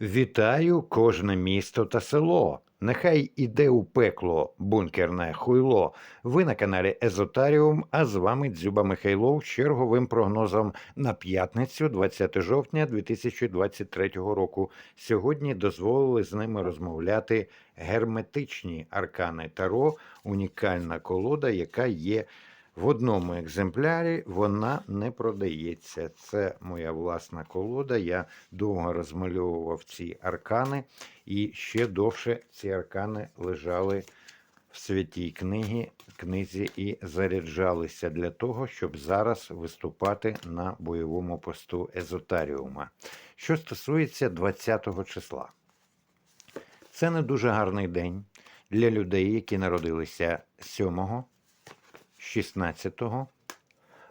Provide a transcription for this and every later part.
Вітаю кожне місто та село. Нехай іде у пекло бункерне хуйло. Ви на каналі Езотаріум, а з вами Дзюба Михайлов з черговим прогнозом на п'ятницю, 20 жовтня 2023 року. Сьогодні дозволили з ними розмовляти герметичні аркани Таро, унікальна колода, яка є в одному екземплярі. Вона не продається. Це моя власна колода. Я довго розмальовував ці аркани, і ще довше ці аркани лежали в святій книгі, книзі і заряджалися для того, щоб зараз виступати на бойовому посту Езотаріума. Що стосується 20 числа, це не дуже гарний день для людей, які народилися 7, 16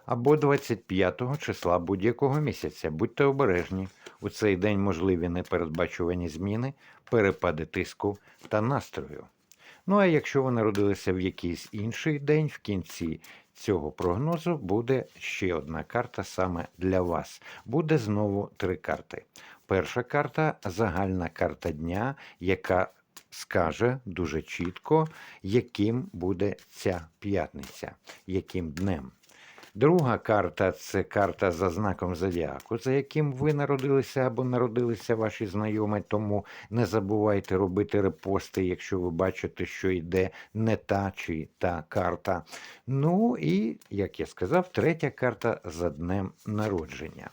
або 25 числа будь-якого місяця. Будьте обережні. У цей день можливі непередбачувані зміни, перепади тиску та настрою. Ну а якщо ви народилися в якийсь інший день, в кінці цього прогнозу буде ще одна карта саме для вас. Буде знову три карти. Перша карта загальна карта дня, яка скаже дуже чітко, яким буде ця п'ятниця, яким днем. Друга карта це карта за знаком зодіаку, за яким ви народилися або народилися ваші знайомі. Тому не забувайте робити репости, якщо ви бачите, що йде не та чи та карта. Ну і, як я сказав, третя карта за днем народження.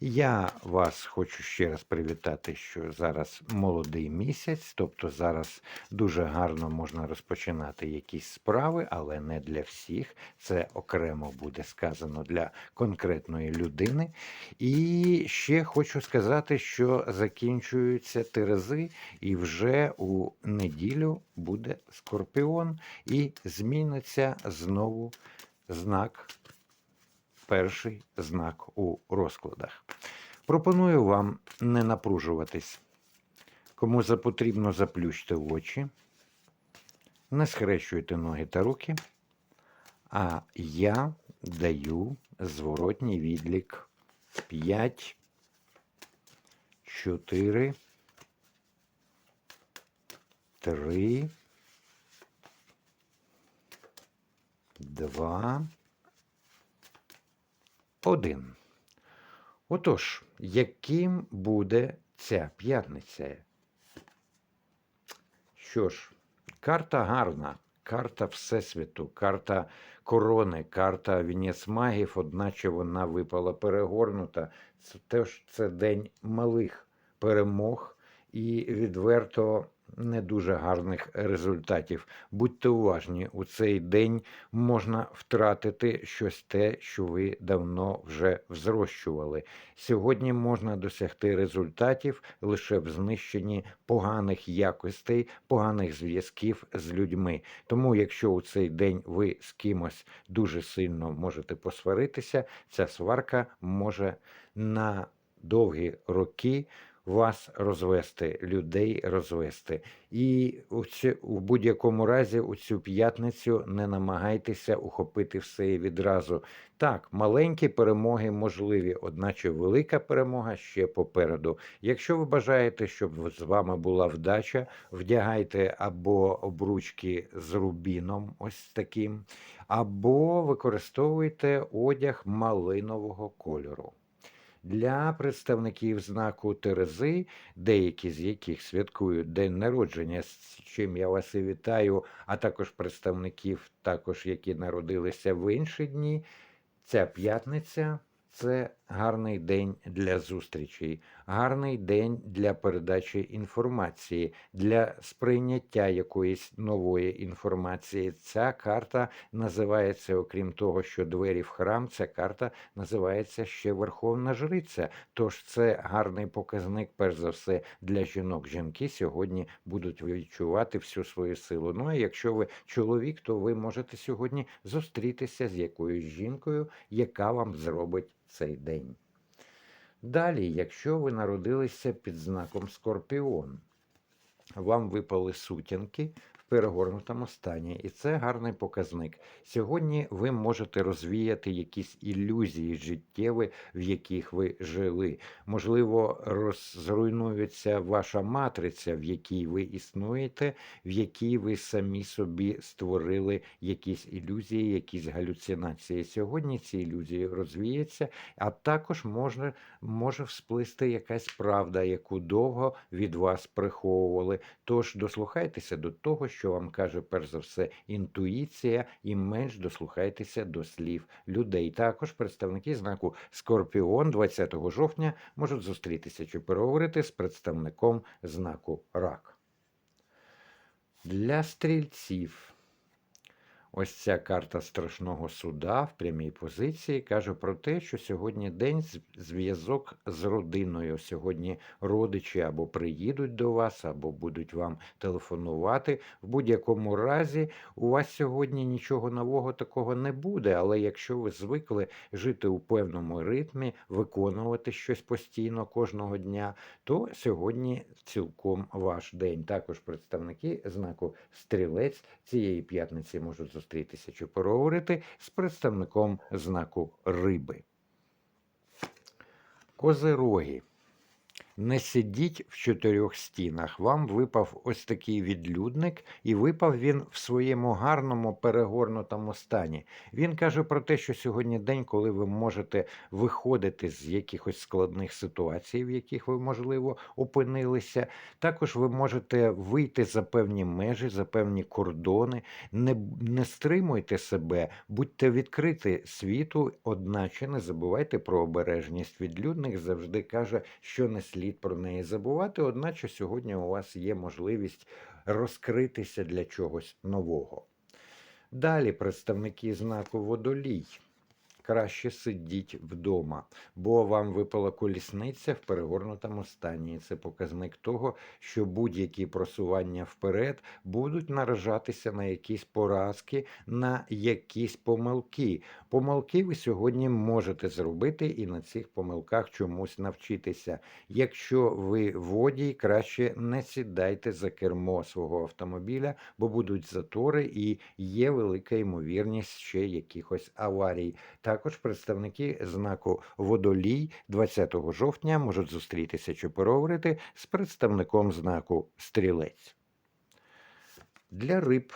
Я вас хочу ще раз привітати, що зараз молодий місяць, тобто зараз дуже гарно можна розпочинати якісь справи, але не для всіх. Це окремо буде сказано для конкретної людини. І ще хочу сказати, що закінчуються терези, і вже у неділю буде скорпіон, і зміниться знову знак перший знак у розкладах. Пропоную вам не напружуватись. Кому запотрібно, заплющте очі, не схрещуйте ноги та руки, а я даю зворотній відлік 5, 4, 3, 2, один. Отож, яким буде ця п'ятниця? Що ж, карта гарна, карта Всесвіту, карта корони, карта Вінець магів, одначе вона випала перегорнута. Це теж це день малих перемог і відверто не дуже гарних результатів. Будьте уважні, у цей день можна втратити щось те, що ви давно вже взрощували. Сьогодні можна досягти результатів лише в знищенні поганих якостей, поганих зв'язків з людьми. Тому, якщо у цей день ви з кимось дуже сильно можете посваритися, ця сварка може на довгі роки вас розвести, людей розвести. І в будь-якому разі у цю п'ятницю не намагайтеся ухопити все і відразу. Так, маленькі перемоги можливі, одначе велика перемога ще попереду. Якщо ви бажаєте, щоб з вами була вдача, вдягайте або обручки з рубіном, ось таким, або використовуйте одяг малинового кольору для представників знаку Терези, деякі з яких святкують день народження, з чим я вас і вітаю, а також представників, також які народилися в інші дні. Ця п'ятниця це гарний день для зустрічей, гарний день для передачі інформації, для сприйняття якоїсь нової інформації. Ця карта називається, окрім того, що двері в храм, ця карта називається ще Верховна Жриця. Тож це гарний показник, перш за все, для жінок. Жінки сьогодні будуть відчувати всю свою силу. Ну а якщо ви чоловік, то ви можете сьогодні зустрітися з якоюсь жінкою, яка вам зробить цей день. Далі, якщо ви народилися під знаком Скорпіон, вам випали сутінки. Перегорнутому стані, і це гарний показник. Сьогодні ви можете розвіяти якісь ілюзії життєві, в яких ви жили. Можливо, розруйнується ваша матриця, в якій ви існуєте, в якій ви самі собі створили якісь ілюзії, якісь галюцинації. Сьогодні ці ілюзії розвіються, а також може, може всплисти якась правда, яку довго від вас приховували. Тож дослухайтеся до того, що вам каже перш за все інтуїція, і менш дослухайтеся до слів людей. Також представники знаку Скорпіон 20 жовтня можуть зустрітися чи переговорити з представником знаку Рак. Для стрільців. Ось ця карта страшного суда в прямій позиції каже про те, що сьогодні день зв'язок з родиною. Сьогодні родичі або приїдуть до вас, або будуть вам телефонувати. В будь-якому разі у вас сьогодні нічого нового такого не буде. Але якщо ви звикли жити у певному ритмі, виконувати щось постійно кожного дня, то сьогодні цілком ваш день. Також представники знаку стрілець цієї п'ятниці можуть зустрітися чи переговорити з представником знаку риби. Козироги. Не сидіть в чотирьох стінах. Вам випав ось такий відлюдник, і випав він в своєму гарному перегорнутому стані. Він каже про те, що сьогодні день, коли ви можете виходити з якихось складних ситуацій, в яких ви, можливо, опинилися. Також ви можете вийти за певні межі, за певні кордони. Не, не стримуйте себе, будьте відкриті світу, одначе не забувайте про обережність. Відлюдник завжди каже, що не слід про неї забувати, одначе сьогодні у вас є можливість розкритися для чогось нового. Далі представники знаку водолій. Краще сидіть вдома, бо вам випала колісниця в перегорнутому стані. Це показник того, що будь-які просування вперед будуть наражатися на якісь поразки, на якісь помилки. Помилки ви сьогодні можете зробити і на цих помилках чомусь навчитися. Якщо ви водій, краще не сідайте за кермо свого автомобіля, бо будуть затори і є велика ймовірність ще якихось аварій. Також представники знаку водолій 20 жовтня можуть зустрітися чи поговорити з представником знаку стрілець. Для риб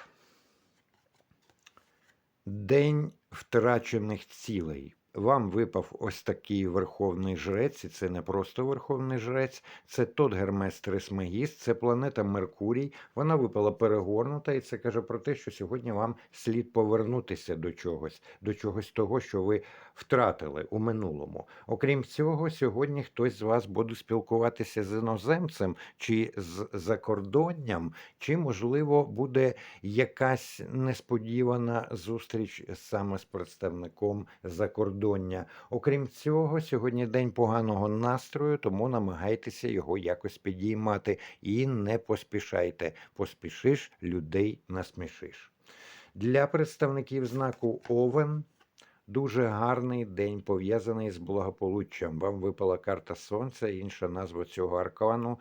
День втрачених цілей. Вам випав ось такий верховний жрець, і це не просто верховний жрець, це тот Гермес Трисмегіст, це планета Меркурій. Вона випала перегорнута, і це каже про те, що сьогодні вам слід повернутися до чогось, до чогось того, що ви втратили у минулому. Окрім цього, сьогодні хтось з вас буде спілкуватися з іноземцем чи з закордонням, чи, можливо, буде якась несподівана зустріч саме з представником закордоння. Окрім цього, сьогодні день поганого настрою, тому намагайтеся його якось підіймати і не поспішайте. Поспішиш, людей насмішиш. Для представників знаку Овен дуже гарний день пов'язаний з благополуччям. Вам випала карта Сонця, інша назва цього аркану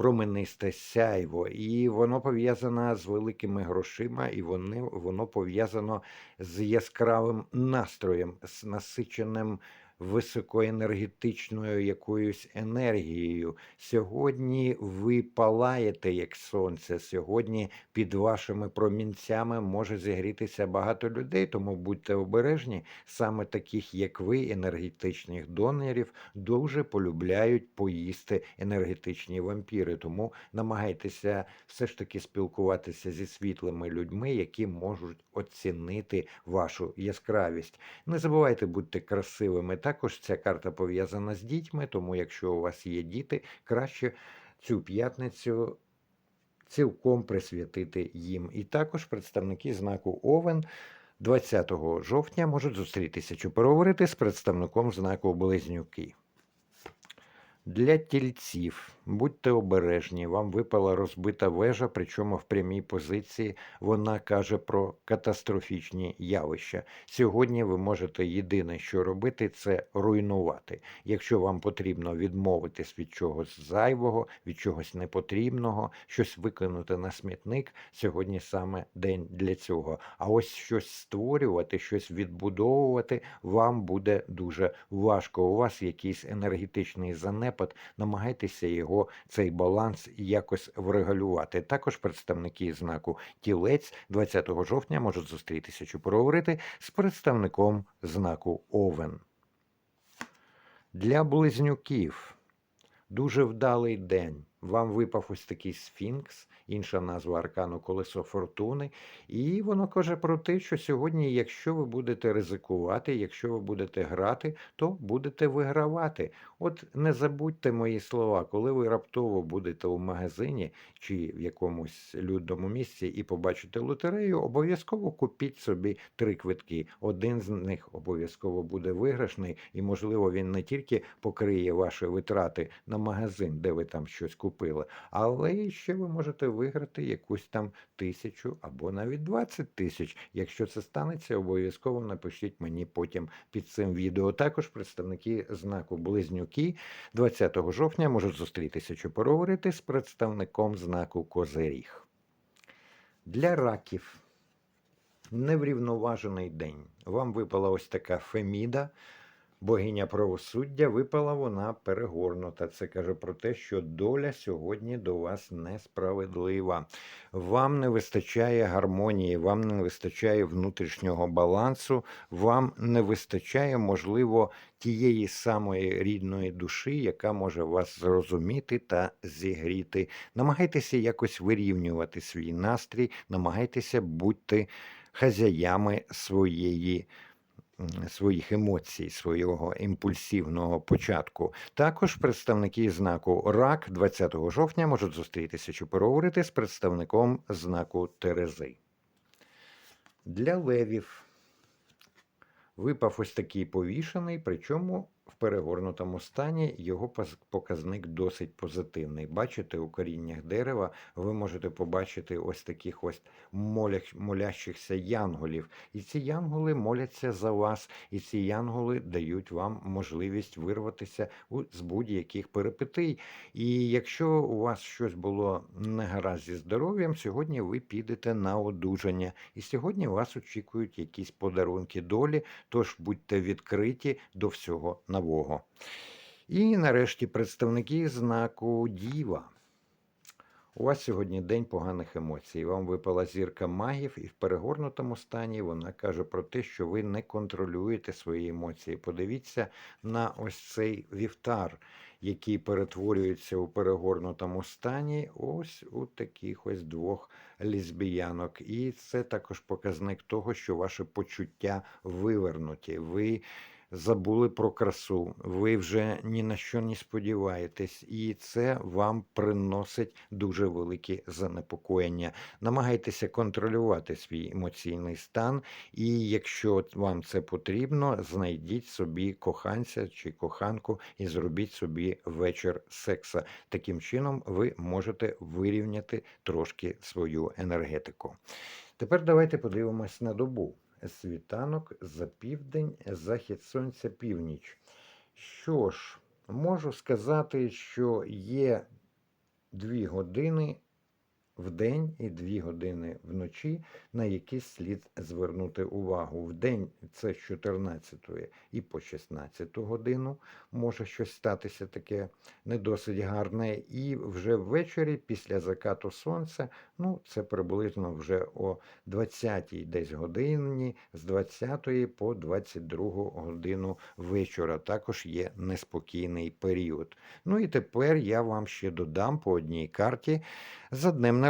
променисте сяйво, і воно пов'язане з великими грошима, і вони, воно пов'язано з яскравим настроєм, з насиченим високоенергетичною якоюсь енергією. Сьогодні ви палаєте як сонце. Сьогодні під вашими промінцями може зігрітися багато людей, тому будьте обережні. Саме таких, як ви, енергетичних донорів, дуже полюбляють поїсти енергетичні вампіри. Тому намагайтеся все ж таки спілкуватися зі світлими людьми, які можуть оцінити вашу яскравість. Не забувайте бути красивими. Також ця карта пов'язана з дітьми, тому якщо у вас є діти, краще цю п'ятницю цілком присвятити їм. І також представники знаку Овен 20 жовтня можуть зустрітися чи переговорити з представником знаку Близнюки. Для тільців будьте обережні, вам випала розбита вежа, причому в прямій позиції вона каже про катастрофічні явища. Сьогодні ви можете єдине, що робити, це руйнувати. Якщо вам потрібно відмовитись від чогось зайвого, від чогось непотрібного, щось викинути на смітник, сьогодні саме день для цього. А ось щось створювати, щось відбудовувати вам буде дуже важко. У вас якийсь енергетичний занепад, намагайтеся його, цей баланс якось врегулювати. Також представники знаку тілець 20 жовтня можуть зустрітися чи проговорити з представником знаку Овен. Для близнюків дуже вдалий день. Вам випав ось такий сфінкс, інша назва аркану колесо фортуни. І воно каже про те, що сьогодні, якщо ви будете ризикувати, якщо ви будете грати, то будете вигравати. От не забудьте мої слова, коли ви раптово будете у магазині чи в якомусь людному місці і побачите лотерею, обов'язково купіть собі три квитки. Один з них обов'язково буде виграшний, і, можливо, він не тільки покриє ваші витрати на магазин, де ви там щось купили, але ще ви можете виграти якусь там тисячу або навіть 20 тисяч. Якщо це станеться, обов'язково напишіть мені потім під цим відео. Також представники знаку Близнюки 20 жовтня можуть зустрітися чи поговорити з представником знаку Козиріг. Для раків неврівноважений день. Вам випала ось така феміда. Богиня правосуддя випала вона перегорнута. Це каже про те, що доля сьогодні до вас несправедлива. Вам не вистачає гармонії, вам не вистачає внутрішнього балансу, вам не вистачає, можливо, тієї самої рідної душі, яка може вас зрозуміти та зігріти. Намагайтеся якось вирівнювати свій настрій, намагайтеся бути хазяями своєї своїх емоцій, свого імпульсивного початку. Також представники знаку РАК 20 жовтня можуть зустрітися чи поговорити з представником знаку Терези. Для левів випав ось такий повішений, причому в перегорнутому стані його показник досить позитивний. Бачите, у коріннях дерева ви можете побачити ось таких ось молящихся янголів. І ці янголи моляться за вас, і ці янголи дають вам можливість вирватися з будь-яких перипетий. І якщо у вас щось було не гаразд зі здоров'ям, сьогодні ви підете на одужання. І сьогодні вас очікують якісь подарунки долі, тож будьте відкриті до всього нового. І нарешті представники знаку Діва. У вас сьогодні день поганих емоцій. Вам випала зірка магів, і в перегорнутому стані вона каже про те, що ви не контролюєте свої емоції. Подивіться на ось цей вівтар, який перетворюється у перегорнутому стані, ось у таких ось двох лесбіянок. І це також показник того, що ваші почуття вивернуті. Ви забули про красу, ви вже ні на що не сподіваєтесь, і це вам приносить дуже великі занепокоєння. Намагайтеся контролювати свій емоційний стан, і якщо вам це потрібно, знайдіть собі коханця чи коханку і зробіть собі вечір секса. Таким чином ви можете вирівняти трошки свою енергетику. Тепер давайте подивимось на добу. Світанок за південь, захід сонця північ. Що ж, можу сказати, що є дві години в день і дві години вночі, на які слід звернути увагу. В день це з 14 і по 16 годину може щось статися таке не досить гарне. І вже ввечері, після закату сонця, ну це приблизно вже о 20-й десь годині, з 20 по 22 годину вечора. Також є неспокійний період. Ну і тепер я вам ще додам по одній карті за днем народження.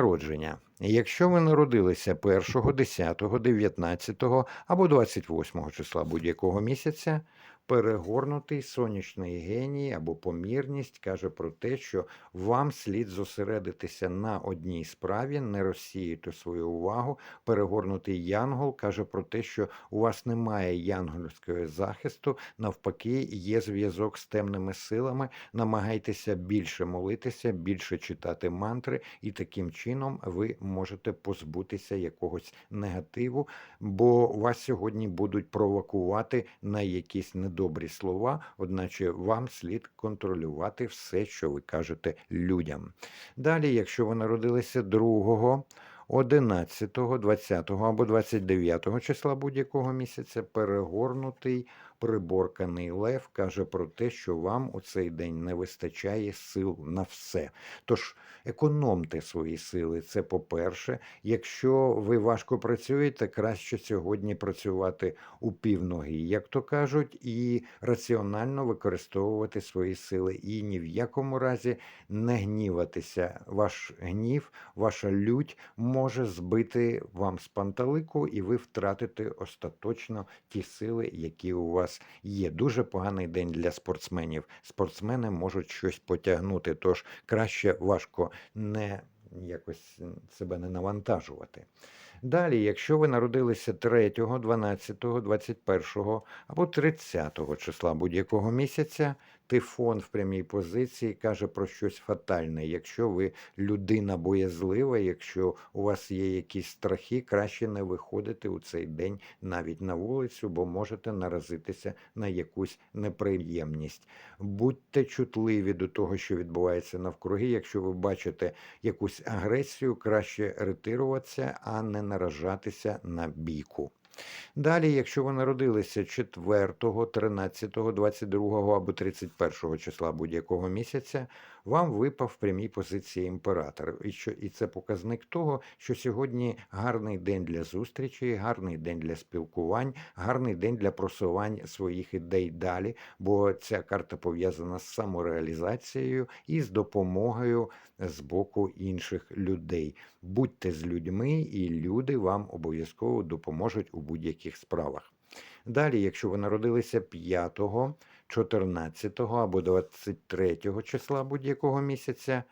Якщо ви народилися 1, 10, 19 або 28 числа будь-якого місяця, перегорнутий сонячний геній або помірність каже про те, що вам слід зосередитися на одній справі, не розсіяти свою увагу. Перегорнутий янгол каже про те, що у вас немає янгольського захисту, навпаки, є зв'язок з темними силами. Намагайтеся більше молитися, більше читати мантри, і таким чином ви можете позбутися якогось негативу, бо вас сьогодні будуть провокувати на якісь недобрі слова, одначе вам слід контролювати все, що ви кажете людям. Далі, якщо ви народилися 2, 11, 20 або 29 числа будь-якого місяця, перегорнутий приборканий лев каже про те, що вам у цей день не вистачає сил на все. Тож економте свої сили. Це по-перше. Якщо ви важко працюєте, краще сьогодні працювати у півноги, як то кажуть, і раціонально використовувати свої сили. І ні в якому разі не гніватися. Ваш гнів, ваша лють може збити вам з панталику, і ви втратите остаточно ті сили, які у вас є. Дуже поганий день для спортсменів. Спортсмени можуть щось потягнути, тож краще важко не якось себе не навантажувати. Далі, якщо ви народилися 3, 12, 21 або 30 числа будь-якого місяця, тифон в прямій позиції каже про щось фатальне. Якщо ви людина боязлива, якщо у вас є якісь страхи, краще не виходити у цей день навіть на вулицю, бо можете наразитися на якусь неприємність. Будьте чутливі до того, що відбувається навкруги. Якщо ви бачите якусь агресію, краще ретируватися, а не наражатися на бійку. Далі, якщо ви народилися 4, 13, 22 або 31 числа будь-якого місяця, вам випав в прямій позиції імператор. І що і це показник того, що сьогодні гарний день для зустрічі, гарний день для спілкувань, гарний день для просувань своїх ідей далі, бо ця карта пов'язана з самореалізацією і з допомогою з боку інших людей. Будьте з людьми, і люди вам обов'язково допоможуть у будь-яких справах. Далі, якщо ви народилися 5, 14 або 23 числа будь-якого місяця,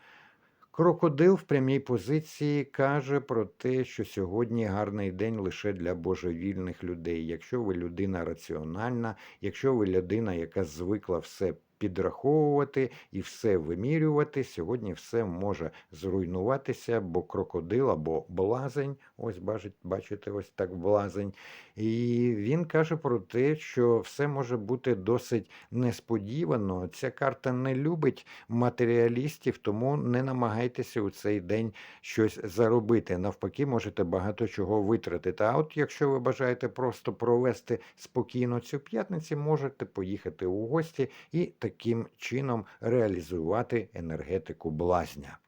крокодил в прямій позиції каже про те, що сьогодні гарний день лише для божевільних людей. Якщо ви людина раціональна, якщо ви людина, яка звикла все підраховувати і все вимірювати. Сьогодні все може зруйнуватися, бо крокодил або блазень, ось бачите, ось так блазень. І він каже про те, що все може бути досить несподівано. Ця карта не любить матеріалістів, тому не намагайтеся у цей день щось заробити. Навпаки, можете багато чого витратити. А от якщо ви бажаєте просто провести спокійно цю п'ятницю, можете поїхати у гості і таким чином реалізувати енергетику блазня.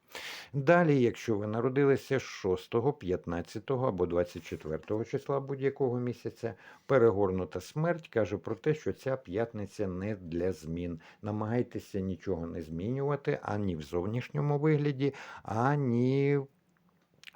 Далі, якщо ви народилися 6, 15 або 24 числа будь-якого місяця, перегорнута смерть каже про те, що ця п'ятниця не для змін. Намагайтеся нічого не змінювати ані в зовнішньому вигляді, ані в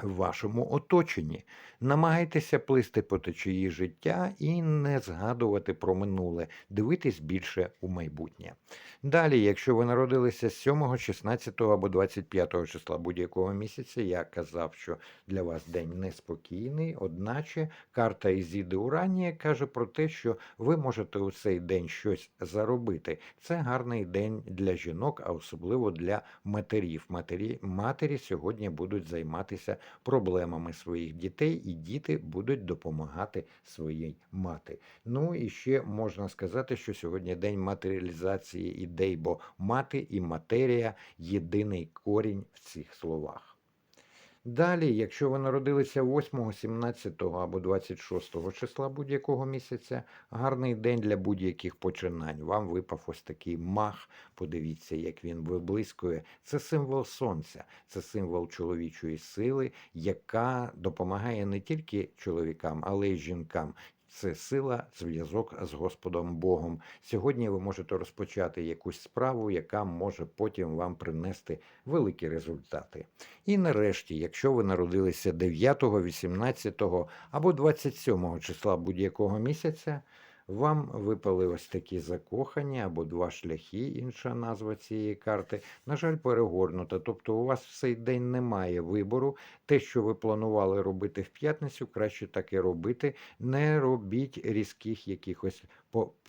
вашому оточенні. Намагайтеся плисти по течії життя і не згадувати про минуле, дивитись більше у майбутнє. Далі, якщо ви народилися 7, 16 або 25 числа будь-якого місяця, я казав, що для вас день неспокійний, одначе карта Ізіди Уранія каже про те, що ви можете у цей день щось заробити. Це гарний день для жінок, а особливо для матерів. Матері, матері сьогодні будуть займатися проблемами своїх дітей, і діти будуть допомагати своїй мати. Ну і ще можна сказати, що сьогодні день матеріалізації ідей, бо мати і матерія єдиний корінь в цих словах. Далі, якщо ви народилися 8, 17 або 26 числа будь-якого місяця, гарний день для будь-яких починань. Вам випав ось такий мах. Подивіться, як він виблискує. Це символ сонця, це символ чоловічої сили, яка допомагає не тільки чоловікам, але й жінкам. Це сила, зв'язок з Господом Богом. Сьогодні ви можете розпочати якусь справу, яка може потім вам принести великі результати. І нарешті, якщо ви народилися 9, 18 або 27 числа будь-якого місяця, Вам випали ось такі закохані або два шляхи, інша назва цієї карти. На жаль, перегорнута. Тобто у вас в цей день немає вибору. Те, що ви планували робити в п'ятницю, краще так і робити. Не робіть різких якихось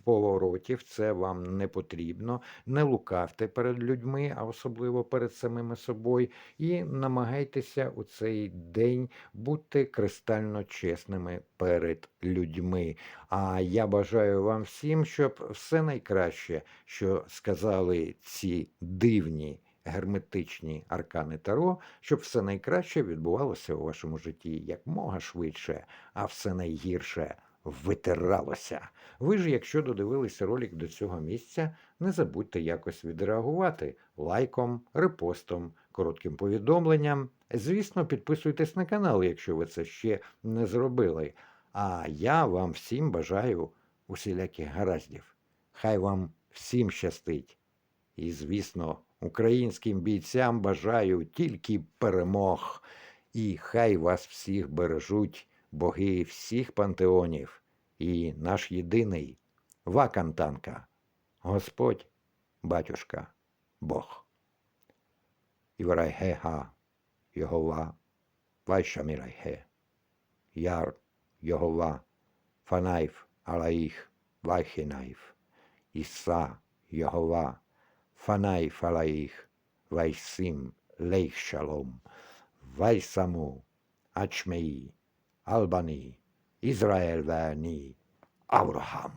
поворотів, це вам не потрібно. Не лукавте перед людьми, а особливо перед самими собою, і намагайтеся у цей день бути кристально чесними перед людьми. А я бажаю вам всім, щоб все найкраще, що сказали ці дивні герметичні аркани Таро, щоб все найкраще відбувалося у вашому житті якмога швидше, а все найгірше витиралося. Ви ж, якщо додивилися ролик до цього місця, не забудьте якось відреагувати лайком, репостом, коротким повідомленням. Звісно, підписуйтесь на канал, якщо ви це ще не зробили. А я вам всім бажаю усіляких гараздів. Хай вам всім щастить. І, звісно, українським бійцям бажаю тільки перемог. І хай вас всіх бережуть боги всіх пантеонів і наш єдиний Вакантанка, Господь, Батюшка, Бог. Іврайгега, Йогова, Вайшамірайге, Яр, Йогова, Фанайф, Алаїх, Вайхінайф, Іса, Йогова, Фанайф, Алаїх, Вайсим, Лейх Шалом, Вайсаму, Ачмеї, Albany, İsrail ve Ni Avraham.